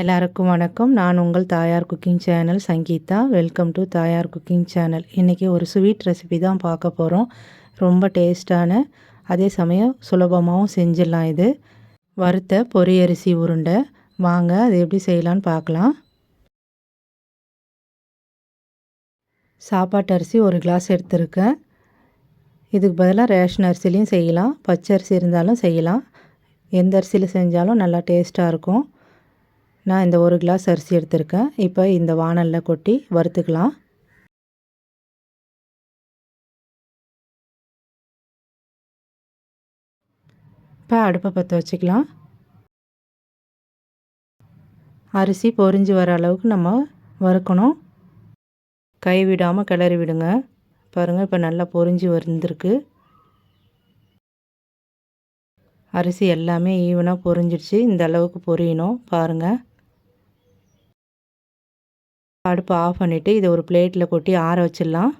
எல்லாருக்கும் வணக்கம். நான் உங்கள் Thayar cooking channel Sangeetha. Welcome to Thayar cooking channel. இன்றைக்கி ஒரு ஸ்வீட் ரெசிபி தான் பார்க்க போகிறோம் ரொம்ப டேஸ்டான அதே சமயம் சுலபமாகவும் செஞ்சிடலாம் இது. வறுத்த பொரியரிசி உருண்டை. வாங்க அது எப்படி செய்யலான்னு பார்க்கலாம். சாப்பாட்டு அரிசி ஒரு கிளாஸ் எடுத்திருக்கேன். இதுக்கு பதிலாக ரேஷன் அரிசிலையும் செய்யலாம். பச்சை அரிசி இருந்தாலும் செய்யலாம். எந்த அரிசியில் செஞ்சாலும் நல்லா டேஸ்ட்டாக இருக்கும். நான் இந்த ஒரு கிளாஸ் அரிசி எடுத்திருக்கேன். இப்போ இந்த வானலில் கொட்டி வறுத்துக்கலாம். இப்போ அடுப்பை பற்ற வச்சுக்கலாம். அரிசி பொறிஞ்சு வர அளவுக்கு நம்ம வறுக்கணும். கை விடாமல் கிளறி விடுங்க. பாருங்கள் இப்போ நல்லா பொறிஞ்சு வந்துருக்கு. அரிசி எல்லாமே ஈவனாக பொரிஞ்சிடுச்சு இந்த அளவுக்கு பொரியணும். பாருங்கள் அடுப்பை ஆஃப் பண்ணிவிட்டு இதை ஒரு பிளேட்டில் கொட்டி ஆற வச்சிடலாம்.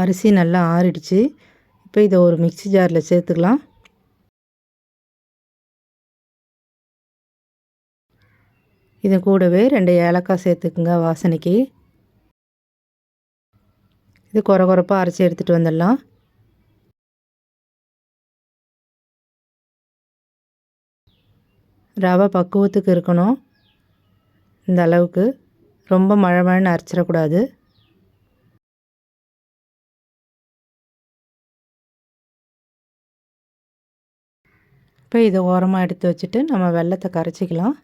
அரிசி நல்லா ஆறிடுச்சு. இப்போ இதை ஒரு மிக்சி ஜாரில் சேர்த்துக்கலாம். இது கூடவே ரெண்டு ஏலக்காய் சேர்த்துக்குங்க வாசனைக்கு. இது குறை குறைப்பாக அரைச்சி எடுத்துகிட்டு வந்துடலாம். ரவை பக்குவத்துக்கு இருக்கணும். இந்த அளவுக்கு. ரொம்ப மழை மழைன்னு அரைச்சிடக்கூடாது. இப்போ இதை ஓரமாக எடுத்து வச்சுட்டு நம்ம வெள்ளத்தை கரைச்சிக்கலாம்.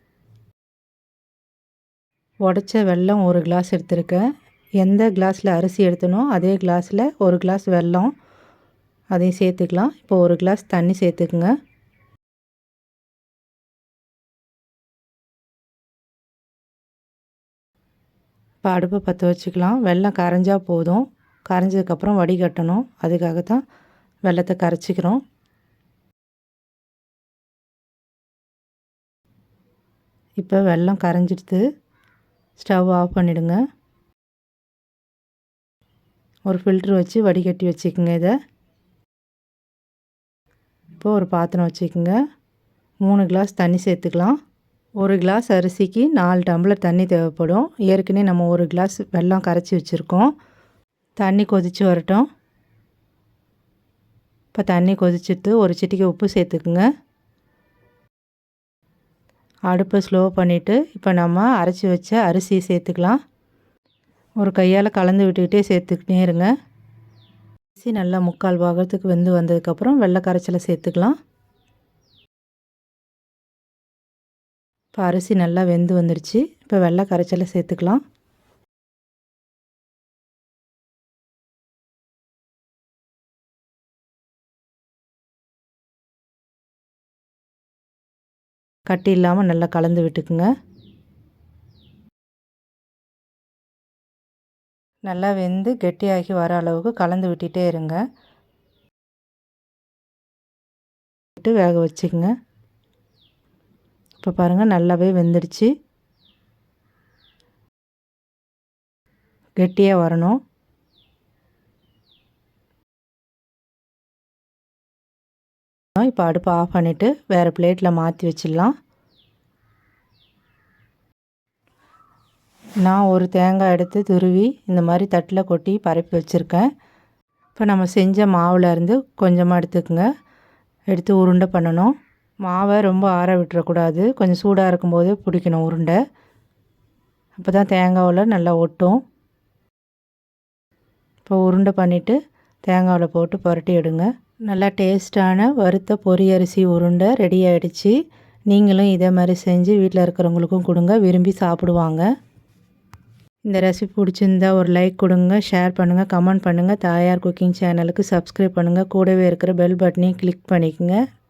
உடச்ச வெல்லம் ஒரு கிளாஸ் எடுத்திருக்கேன். எந்த கிளாஸில் அரிசி எடுத்தனோ அதே கிளாஸில் ஒரு கிளாஸ் வெல்லம் அதையும் சேர்த்துக்கலாம். இப்போ ஒரு கிளாஸ் தண்ணி சேர்த்துக்குங்க. இப்போ அடுப்பை பற்ற வச்சுக்கலாம். வெள்ளம் கரைஞ்சால் போதும். கரைஞ்சதுக்கப்புறம் வடிகட்டணும் அதுக்காக தான் வெள்ளத்தை கரைச்சிக்கிறோம். இப்போ வெள்ளம் கரைஞ்சிடுது. ஸ்டவ் ஆஃப் பண்ணிவிடுங்க ஒரு ஃபில்ட்ரு வச்சு வடிகட்டி வச்சுக்கோங்க இதை. இப்போ ஒரு பாத்திரம் வச்சுக்கோங்க. மூணு கிளாஸ் தண்ணி சேர்த்துக்கலாம். ஒரு கிளாஸ் அரிசிக்கு நாலு டம்ளர் தண்ணி தேவைப்படும். ஏற்கனவே நம்ம ஒரு கிளாஸ் வெல்லம் கரைச்சி வச்சுருக்கோம். தண்ணி கொதித்து வரட்டும். இப்போ தண்ணி கொதிச்சுட்டு ஒரு சிட்டிக்கு உப்பு சேர்த்துக்குங்க. அடுப்பை ஸ்லோ பண்ணிவிட்டு இப்போ நம்ம அரைச்சி வச்ச அரிசி சேர்த்துக்கலாம். ஒரு கையால் கலந்து விட்டுக்கிட்டே சேர்த்துக்கிட்டே இருங்க. அரிசி நல்லா முக்கால் பாகத்துக்கு வெந்து வந்ததுக்கப்புறம் வெள்ளை கரைச்சலை சேர்த்துக்கலாம். இப்போ அரிசி நல்லா வெந்து வந்துடுச்சு இப்போ வெள்ளை கரைச்சலை சேர்த்துக்கலாம். கட்டி இல்லாமல் நல்லா கலந்து விட்டுக்குங்க. நல்லா வெந்து கெட்டியாகி வர அளவுக்கு கலந்து விட்டுட்டே இருங்க. விட்டு வேக வச்சுக்கோங்க. இப்போ பாருங்கள் நல்லாவே வெந்துடுச்சு. கெட்டியாக வரணும். இப்போ அடுப்பை ஆஃப் பண்ணிவிட்டு வேறு பிளேட்டில் மாற்றி வச்சிடலாம். நான் ஒரு தேங்காய் எடுத்து துருவி இந்த மாதிரி தட்டில் கொட்டி பரப்பி வச்சுருக்கேன். இப்போ நம்ம செஞ்ச மாவில் இருந்து கொஞ்சமாக எடுத்துக்கோங்க. எடுத்து உருண்டை பண்ணணும். மாவை ரொம்ப ஆற விட்டுறக்கூடாது. கொஞ்சம் சூடாக இருக்கும்போது பிடிக்கணும் உருண்டை. அப்போ தான் தேங்காவில் நல்லா ஒட்டும். இப்போ உருண்டை பண்ணிவிட்டு தேங்காவில் போட்டு புரட்டி எடுங்க. நல்லா டேஸ்ட்டான வறுத்த பொரியரிசி உருண்டை ரெடி ஆகிடுச்சு நீங்களும் இதே மாதிரி செஞ்சு வீட்டில் இருக்கிறவங்களுக்கும் கொடுங்க. விரும்பி சாப்பிடுவாங்க. இந்த ரெசிபி பிடிச்சிருந்தா ஒரு லைக் கொடுங்க ஷேர் பண்ணுங்கள் கமெண்ட் பண்ணுங்கள் தாயார் குக்கிங் சேனலுக்கு சப்ஸ்கிரைப் பண்ணுங்கள் கூடவே இருக்கிற பெல் பட்டனையும் கிளிக் பண்ணிக்கோங்க.